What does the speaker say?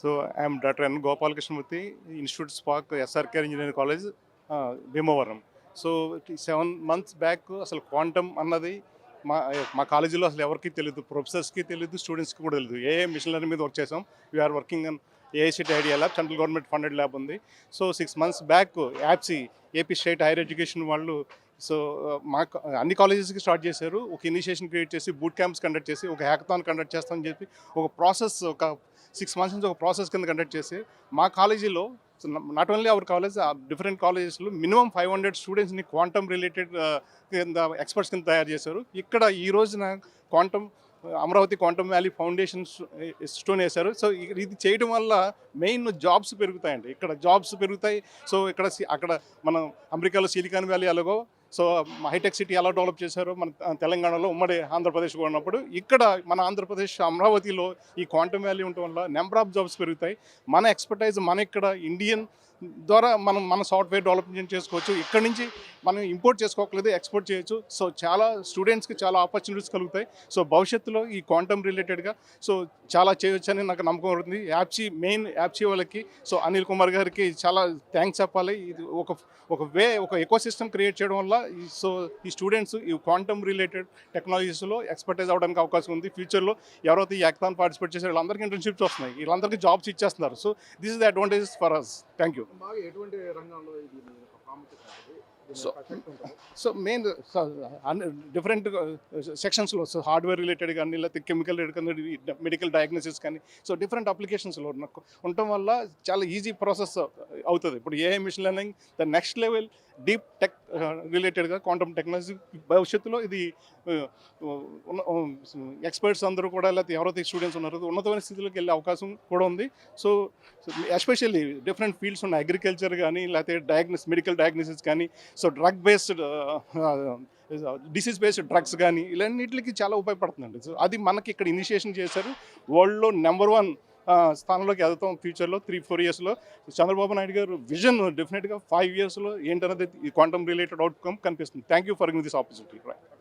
So I'm doctor N Gopalakrishnamurthy institute stock SRKR engineering college Bhimavaram. So seven months back అసలు quantum అన్నది మా మా కాలేజీలో అసలు ఎవరికి తెలియదు ప్రొఫెసర్స్కి తెలియదు స్టూడెంట్స్కి కూడా తెలియదు ఏ మిషనరీ మీద వర్క్ చేసాం we're working on AICTE idea lab central government funded lab ఉంది. So six months back యాప్సీ AP state higher education వాళ్ళు సో మా అన్ని కాలేజెస్కి స్టార్ట్ చేశారు. ఒక ఇనిషియేషన్ క్రియేట్ చేసి బూట్ క్యాంప్స్ కండక్ట్ చేసి ఒక హ్యాకథాన్ కండక్ట్ చేస్తామని చెప్పి ఒక ప్రాసెస్ ఒక సిక్స్ మంత్స్ నుంచి ఒక ప్రాసెస్ కింద కండక్ట్ చేసి మా కాలేజీలో not only our college different కాలేజెస్లో మినిమం ఫైవ్ హండ్రెడ్ స్టూడెంట్స్ని క్వాంటమ్ రిలేటెడ్ కింద ఎక్స్పర్ట్స్ కింద తయారు చేశారు. ఇక్కడ ఈ రోజున quantum Amaravati quantum valley foundation stone వేశారు. సో ఇది చేయడం వల్ల మెయిన్ జాబ్స్ పెరుగుతాయండి. ఇక్కడ జాబ్స్ పెరుగుతాయి. సో ఇక్కడ సి- అక్కడ మనం అమెరికాలో సిలికాన్ వ్యాలీ అలాగో సో హైటెక్ సిటీ ఎలా డెవలప్ చేశారో మన తెలంగాణలో ఉమ్మడి ఆంధ్రప్రదేశ్ ఉన్నప్పుడు ఇక్కడ మన ఆంధ్రప్రదేశ్ అమరావతిలో ఈ క్వాంటమ్ వ్యాలీ ఉండటం వల్ల నెంబర్ ఆఫ్ జాబ్స్ పెరుగుతాయి. మన ఎక్స్పర్టైజ్ మన ఇక్కడ ఇండియన్ ద్వారా మనం మన సాఫ్ట్వేర్ డెవలప్మెంట్ చేసుకోవచ్చు. ఇక్కడ నుంచి మనం ఇంపోర్ట్ చేసుకోకలేదు ఎక్స్పోర్ట్ చేయొచ్చు. సో చాలా స్టూడెంట్స్కి చాలా ఆపర్చునిటీస్ కలుగుతాయి. సో భవిష్యత్తులో ఈ క్వాంటమ్ రిలేటెడ్గా సో చాలా చేయొచ్చు అని నాకు నమ్మకం ఉంటుంది. యాప్సీ మెయిన్ యాప్సీ వాళ్ళకి సో అనిల్ కుమార్ గారికి చాలా థ్యాంక్స్ చెప్పాలి. ఇది ఒక ఒక వే ఒక ఎకో సిస్టమ్ క్రియేట్ చేయడం వల్ల ఈ- సో ఈ స్టూడెంట్స్ ఈ క్వాంటమ్ రిలేటెడ్ టెక్నాలజీస్లో ఎక్స్పర్టైజ్ అవడానికి అవకాశం ఉంది. ఫ్యూచర్లో ఎవరైతే ఈ యాక్తాన్ పార్టిసిపేట్ చేసే వాళ్ళందరికీ ఇంటర్న్షిప్స్ వస్తున్నాయి. వీళ్ళందరికీ జాబ్స్ ఇచ్చేస్తున్నారు. So this is the advantages for us. Thank you బాగా ఎటువంటి రంగంలో ఇది ఉంటుంది? సో మెయిన్ డిఫరెంట్ సెక్షన్స్లో సో హార్డ్వేర్ రిలేటెడ్ కానీ లేకపోతే కెమికల్ రిలేటెడ్ కానీ మెడికల్ డయాగ్నోసిస్ కానీ సో డిఫరెంట్ అప్లికేషన్స్లో నాకు ఉండటం వల్ల చాలా ఈజీ ప్రాసెస్ అవుతుంది ఇప్పుడు AI machine learning the next level deep tech రిలేటెడ్గా క్వాంటమ్ టెక్నాలజీ భవిష్యత్తులో ఇది ఎక్స్పర్ట్స్ అందరూ కూడా లేకపోతే ఎవరైతే స్టూడెంట్స్ ఉన్నారో ఉన్నతమైన స్థితిలోకి వెళ్ళే అవకాశం కూడా ఉంది. సో ఎస్పెషల్లీ డిఫరెంట్ ఫీల్డ్స్ ఉన్న అగ్రికల్చర్ కానీ లేకపోతే డయాగ్నోస్ మెడికల్ డయాగ్నోసిస్ కానీ so drug based disease based drugs కానీ ఇలాన్నిటికి చాలా ఉపయోగపడుతుందండి. సో అది మనకి ఇక్కడ ఇనిషియేషన్ చేశారు. వరల్డ్లో నెంబర్ వన్ స్థానంలోకి ఎదుగుతాం ఫ్యూచర్లో త్రీ ఫోర్ ఇయర్స్లో చంద్రబాబు నాయుడు గారు విజన్ డెఫినెట్గా ఫైవ్ ఇయర్స్లో ఏంటనేది ఈ క్వాంటమ్ రిలేటెడ్ అవుట్కమ్ కనిపిస్తుంది. Thank you for this opportunity